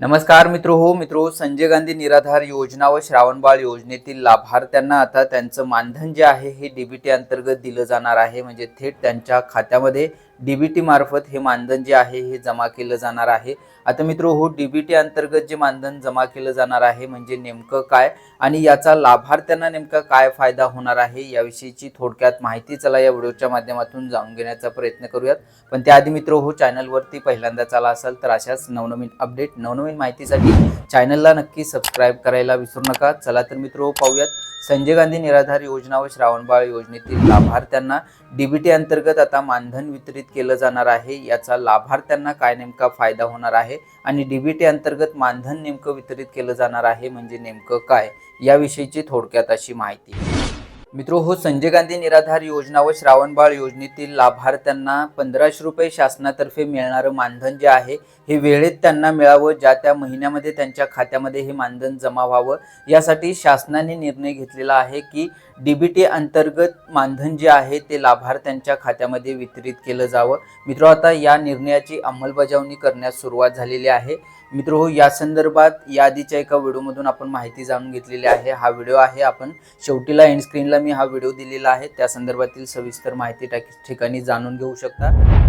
नमस्कार मित्र हो मित्र संजय गांधी निराधार योजना व श्रावणबाळ योजनेतील लाभार्थ्यांना आता त्यांचं मानधन जे आहे हे डीबीटी अंतर्गत दिलं जाणार आहे. म्हणजे थेट त्यांच्या खात्यामध्ये डीबीटी मार्फत हे मानधन जे आहे हे जमा केलं जाणार आहे. आता मित्र हो डीबीटी अंतर्गत जे मानधन जमा केलं जाणार आहे म्हणजे नेमकं काय आणि याचा लाभार्थ्यांना नेमका काय फायदा होणार आहे याविषयीची थोडक्यात माहिती चला या व्हिडिओच्या माध्यमातून जाणून घेण्याचा प्रयत्न करूयात. पण त्याआधी मित्र हो चॅनलवरती पहिल्यांदा आला असाल तर अशाच नवनवीन अपडेट नवनवीन माहितीसाठी चॅनलला नक्की सबस्क्राईब करायला विसरू नका. चला तर मित्र हो पाहूयात. संजय गांधी निराधार योजना व श्रावणबाळ योजनेतील लाभार्थ्यांना डीबीटी अंतर्गत आता मानधन वितरित केलं जाणार आहे. याचा लाभार्थ्यांना काय नेमका फायदा होणार आहे आणि डीबीटी अंतर्गत मानधन नेमकं वितरित केलं जाणार आहे म्हणजे नेमकं काय? याविषयीची थोडक्यात अशी माहिती. मित्रो हो संजय गांधी निराधार योजना व श्रावणबाळ योजनेतील लाभार्थ्यांना पंधराशे रुपये शासनातर्फे मिळणारं मानधन जे आहे हे वेळेत त्यांना मिळावं ज्या त्या महिन्यामध्ये त्यांच्या खात्यामध्ये हे मानधन जमा व्हावं यासाठी शासनाने निर्णय घेतलेला आहे की डीबीटी अंतर्गत मानधन जे आहे ते लाभार्थ्यांच्या खात्यामध्ये वितरित केलं जावं. मित्रो आता या निर्णयाची अंमलबजावणी करण्यास सुरुवात झालेली आहे. मित्र हो या संदर्भात या आधीच्या एका व्हिडिओमधून आपण माहिती जाणून घेतलेली आहे. हा व्हिडिओ आहे आपण शेवटीला एंड स्क्रीनला मी हा व्हिडिओ दिलेला आहे त्या संदर्भातील सविस्तर माहिती ठिकाणी जाणून घेऊ शकता.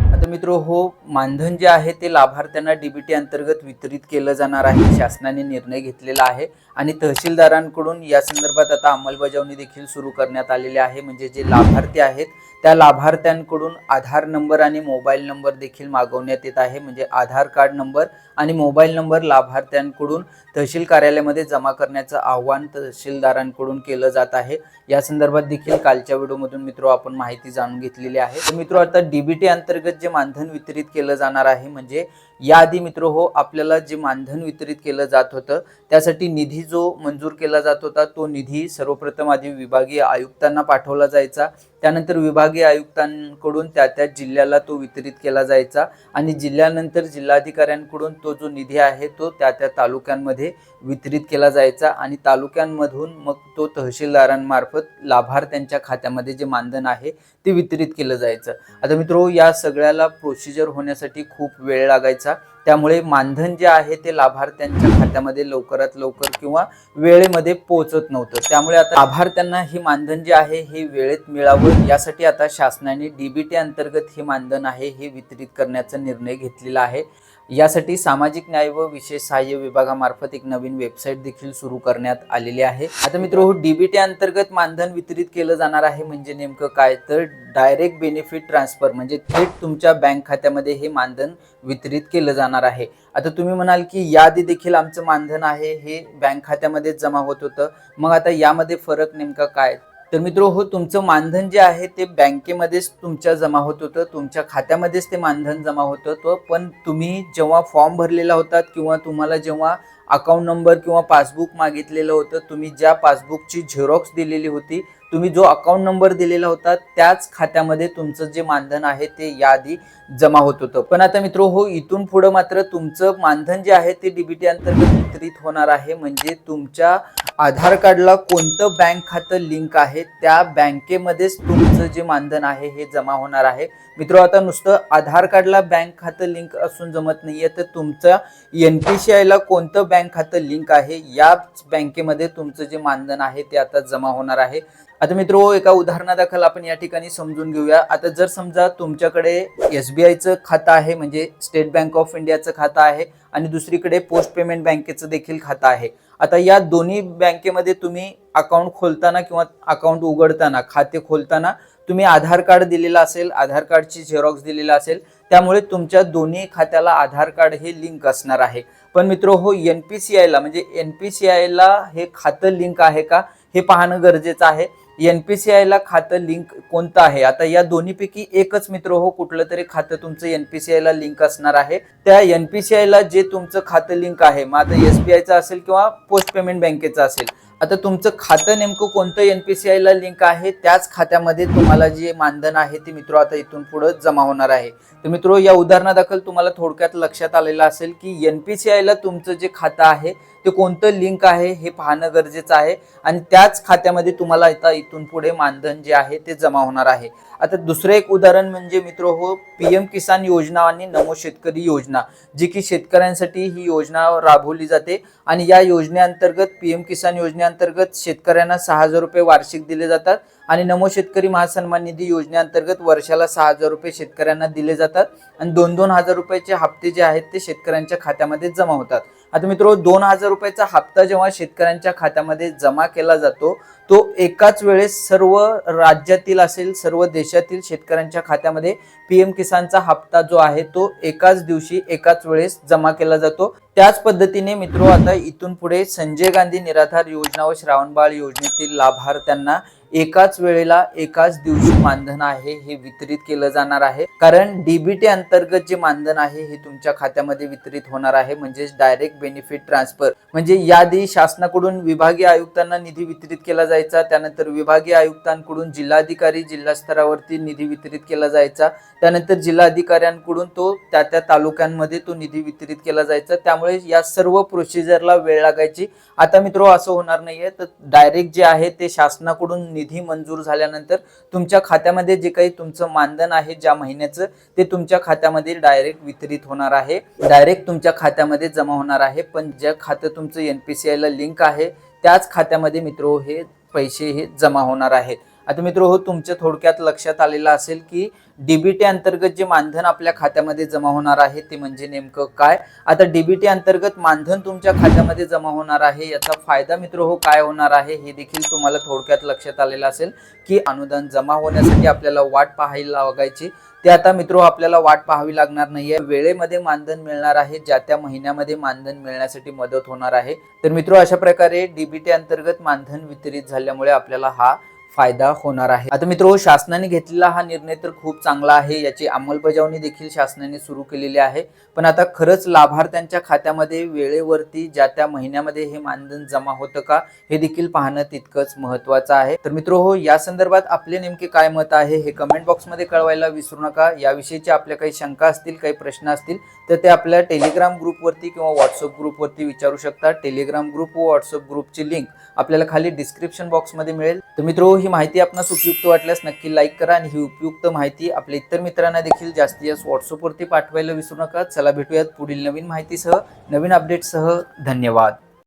आता मित्र हो मानधन जे आहे ते लाभार्थ्यांना डीबीटी अंतर्गत वितरित केलं जाणार आहे शासनाने निर्णय घेतलेला आहे आणि तहसीलदारांकडून या संदर्भात आता अंमलबजावणी देखील सुरू करण्यात आलेली आहे. म्हणजे जे लाभार्थी आहेत त्या लाभार्थ्यांकडून आधार नंबर आणि मोबाईल नंबर देखील मागवण्यात येत आहे. म्हणजे आधार कार्ड नंबर आणि मोबाईल नंबर लाभार्थ्यांकडून तहसील कार्यालयामध्ये जमा करण्याचं आव्हान तहसीलदारांकडून केलं जात आहे. या संदर्भात देखील कालच्या व्हिडिओमधून मित्रो आपण माहिती जाणून घेतलेली आहे. तर मित्रो आता डीबीटी अंतर्गत जे मानधन वितरित केलं जाणार आहे म्हणजे याआधी मित्र हो आपल्याला जे मानधन वितरित केलं जात होतं त्यासाठी निधी जो मंजूर केला जात होता तो निधी सर्वप्रथम आधी विभागीय आयुक्तांना पाठवला जायचा. त्यानंतर विभागीय आयुक्तांकडून त्या त्या जिल्ह्याला तो वितरित केला जायचा आणि जिल्ह्यानंतर जिल्हाधिकाऱ्यांकडून तो जो निधी आहे तो त्या त्या तालुक्यांमध्ये वितरित केला जायचा आणि तालुक्यांमधून मग तो तहसीलदारांमार्फत लाभार्थ्यांच्या खात्यामध्ये जे मानधन आहे ते वितरित केलं जायचं. आता मित्रो या सगळ्याला प्रोसिजर होण्यासाठी खूप वेळ लागायचा. त्यामुळे मानधन जे आहे ते लाभार्थ्यांच्या खात्यामध्ये लवकरात लवकर किंवा वेळेमध्ये पोहोचत नव्हतं. त्यामुळे आता लाभार्थ्यांना हे मानधन जे आहे हे वेळेत मिळावं. यासाठी आता शासनाने डीबीटी अंतर्गत हे मानधन आहे हे वितरित करण्याचा निर्णय घेतलेला आहे. यासाठी सामाजिक न्याय व विशेष सहाय्य विभागामार्फत एक नवीन वेबसाईट देखील सुरू करण्यात आलेली आहे. आता मित्र हो. डीबीटी अंतर्गत मानधन वितरित केलं जाणार आहे म्हणजे नेमकं काय? तर डायरेक्ट बेनिफिट ट्रान्सफर म्हणजे थेट तुमच्या बँक खात्यामध्ये हे मानधन वितरित केलं जाणार आहे. आता तुम्ही म्हणाल की याआधी देखील आमचं मानधन आहे हे बँक खात्यामध्ये जमा होत होतं. मग आता यामध्ये फरक नेमका काय? तर मित्र हो तुमचं मानधन जे आहे ते बँकेमध्येच तुमच्या जमा होत होतं तुमच्या खात्यामध्येच ते मानधन जमा होत होतं. पण तुम्ही जेव्हा फॉर्म भरलेला होतात किंवा तुम्हाला जेव्हा अकाउंट नंबर किंवा पासबुक मागितलेलं होतं तुम्ही ज्या पासबुकची झेरॉक्स दिलेली होती तुम्ही जो अकाउंट नंबर दिलेला होता त्याच खात्यामध्ये तुमचं जे मानधन आहे ते याआधी जमा होत होतं. पण आता मित्र हो इथून पुढं मात्र तुमचं मानधन जे आहे ते डीबीटी अंतर्गत वितरित होणार आहे. म्हणजे तुमच्या आधार कार्डला कोणतं बँक खातं लिंक आहे त्या बँकेमध्येच तुमचं जे मानधन आहे हे जमा होणार आहे. मित्र आता नुसतं आधार कार्डला बँक खातं लिंक असून जमत नाहीये तर तुमचं एन पी सी आयला कोणतं बँक खातं लिंक आहे याच बँकेमध्ये तुमचं जे मानधन आहे ते आता जमा होणार आहे. आता मित्र एका उदाहरणादाखल आपण या ठिकाणी समजून घेऊया. आता जर समजा तुमच्याकडे एस बी आयचं खातं आहे म्हणजे स्टेट बँक ऑफ इंडियाचं खातं आहे आणि दुसरीकडे पोस्ट पेमेंट बँकेचं देखील खातं आहे आता या दोन्ही बँकेमध्ये तुम्ही अकाउंट खोलताना किंवा अकाउंट उघडताना खाते खोलताना तुम्ही आधार कार्ड दिलेलं असेल आधार कार्डची झेरॉक्स दिलेला असेल त्यामुळे तुमच्या दोन्ही खात्याला आधार कार्ड हे लिंक असणार आहे. पण मित्र हो एन पी सी आयला म्हणजे एन पी सी आयला हे खातं लिंक आहे का हे पाहणं गरजेचं आहे. एन पी सी आयला खातं लिंक कोणतं आहे? आता या दोन्हीपैकी एकच मित्र हो कुठलं तरी खातं तुमचं एन पी सी आयला लिंक असणार आहे. त्या एन पी सी आयला जे तुमचं खातं लिंक आहे मग आता एस बी आयचं असेल किंवा पोस्ट पेमेंट बँकेचं असेल आता तुमचं खातं नेमकं कोणतं एन पी सी आयला लिंक आहे? त्याच खात्यामध्ये तुम्हाला जे मानधन आहे ते मित्र आता इथून पुढे जमा होणार आहे. तर मित्र या उदाहरणादाखल तुम्हाला थोडक्यात लक्षात आलेलं असेल की एन पी सी आयला तुमचं जे खातं आहे ते कोणतं लिंक आहे हे पाहणं गरजेचं आहे. आणि त्याच खात्यामध्ये तुम्हाला आता इथून पुढे मानधन जे आहे ते जमा होणार आहे. आता दुसरं एक उदाहरण म्हणजे मित्र हो पीएम किसान योजना आणि नमो शेतकरी योजना जी की शेतकऱ्यांसाठी ही योजना राबवली जाते. आणि या योजनेअंतर्गत पीएम किसान योजनेअंतर्गत शेतकऱ्यांना सहा हजार रुपये वार्षिक दिले जातात आणि नमो शेतकरी महासन्मान निधी योजनेअंतर्गत वर्षाला सहा हजार रुपये शेतकऱ्यांना दिले जातात. आणि दोन दोन हजार रुपयाचे हप्ते जे आहेत ते शेतकऱ्यांच्या खात्यामध्ये जमा होतात. आता मित्र दोन हजार रुपयाचा हप्ता जेव्हा शेतकऱ्यांच्या खात्यामध्ये जमा केला जातो तो एकाच वेळेस सर्व राज्यातील असेल सर्व देशातील शेतकऱ्यांच्या खात्यामध्ये पीएम किसानचा हप्ता जो आहे तो एकाच दिवशी एकाच वेळेस जमा केला जातो. त्याच पद्धतीने मित्रो आता इथून पुढे संजय गांधी निराधार योजना व श्रावणबाळ योजनेतील लाभार्थ्यांना एकाच वेळेला एकाच दिवशी मानधन आहे हे वितरित केलं जाणार आहे. कारण डीबीटी अंतर्गत जे मानधन आहे हे तुमच्या खात्यामध्ये वितरित होणार आहे. म्हणजेच डायरेक्ट बेनिफिट ट्रान्सफर म्हणजे याआधी शासनाकडून विभागीय आयुक्तांना निधी वितरित केला जायचा. त्यानंतर विभागीय आयुक्तांकडून जिल्हाधिकारी जिल्हा स्तरावरती निधी वितरित केला जायचा. त्यानंतर जिल्हाधिकाऱ्यांकडून तो त्या त्या तालुक्यांमध्ये तो निधी वितरित केला जायचा. त्यामुळे या सर्व प्रोसिजरला वेळ लागायची. आता मित्र असं होणार नाहीये. तर डायरेक्ट जे आहे ते शासनाकडून निधी निधी मंजूर झाल्यानंतर तुमच्या खात्यामध्ये जे काही तुमचं मानधन आहे ज्या महिन्याचं ते तुमच्या खात्यामध्ये डायरेक्ट वितरित होणार आहे. डायरेक्ट तुमच्या खात्यामध्ये जमा होणार आहे. पण ज्या खातं तुमचं एनपीसीआय ला लिंक आहे त्याच खात्यामध्ये मित्र हे पैसे हे जमा होणार आहेत. आता मित्र हो तुमच्या थोडक्यात लक्षात आलेलं असेल की डीबीटी अंतर्गत जे मानधन आपल्या खात्यामध्ये जमा होणार आहे ते म्हणजे नेमकं काय? आता डीबीटी अंतर्गत मानधन तुमच्या खात्यामध्ये जमा होणार आहे याचा फायदा मित्र हो काय होणार आहे हे देखील तुम्हाला थोडक्यात लक्षात आलेलं असेल की अनुदान जमा होण्यासाठी आपल्याला वाट पाहायला लागायची. ते आता मित्र हो, आपल्याला वाट पाहावी लागणार नाहीये. वेळेमध्ये मानधन मिळणार आहे ज्या त्या महिन्यामध्ये मानधन मिळण्यासाठी मदत होणार आहे. तर मित्र अशा प्रकारे डीबीटी अंतर्गत मानधन वितरित झाल्यामुळे आपल्याला हा फायदा होणार आहे. आता मित्र शासनाने घेतलेला हा निर्णय तर खूप चांगला आहे. याची अंमलबजावणी देखील शासनाने सुरू केलेली आहे. पण आता खरंच लाभार्थ्यांच्या खात्यामध्ये वेळेवरती ज्या त्या महिन्यामध्ये हे मानधन जमा होतं का हे देखील पाहणं तितकंच महत्वाचं आहे. तर मित्र हो या संदर्भात आपले नेमके काय मत आहे हे कमेंट बॉक्समध्ये कळवायला विसरू नका. याविषयीच्या आपल्या काही शंका असतील काही प्रश्न असतील तर ते आपल्या टेलिग्राम ग्रुपवरती किंवा व्हॉट्सअप ग्रुपवरती विचारू शकता. टेलिग्राम ग्रुप व व्हॉट्सअप ग्रुपची लिंक आपल्याला खाली डिस्क्रिप्शन बॉक्समध्ये मिळेल. तर मित्र ही माहिती आपणास उपयुक्त वाटल्यास नक्की लाईक करा आणि ही उपयुक्त माहिती आपल्या इतर मित्रांना देखील जास्तीत जास्त व्हॉट्सअपवरती पाठवायला विसरू नका. चला भेटूयात पुढील नवीन माहितीसह. नवीन अपडेटसह धन्यवाद.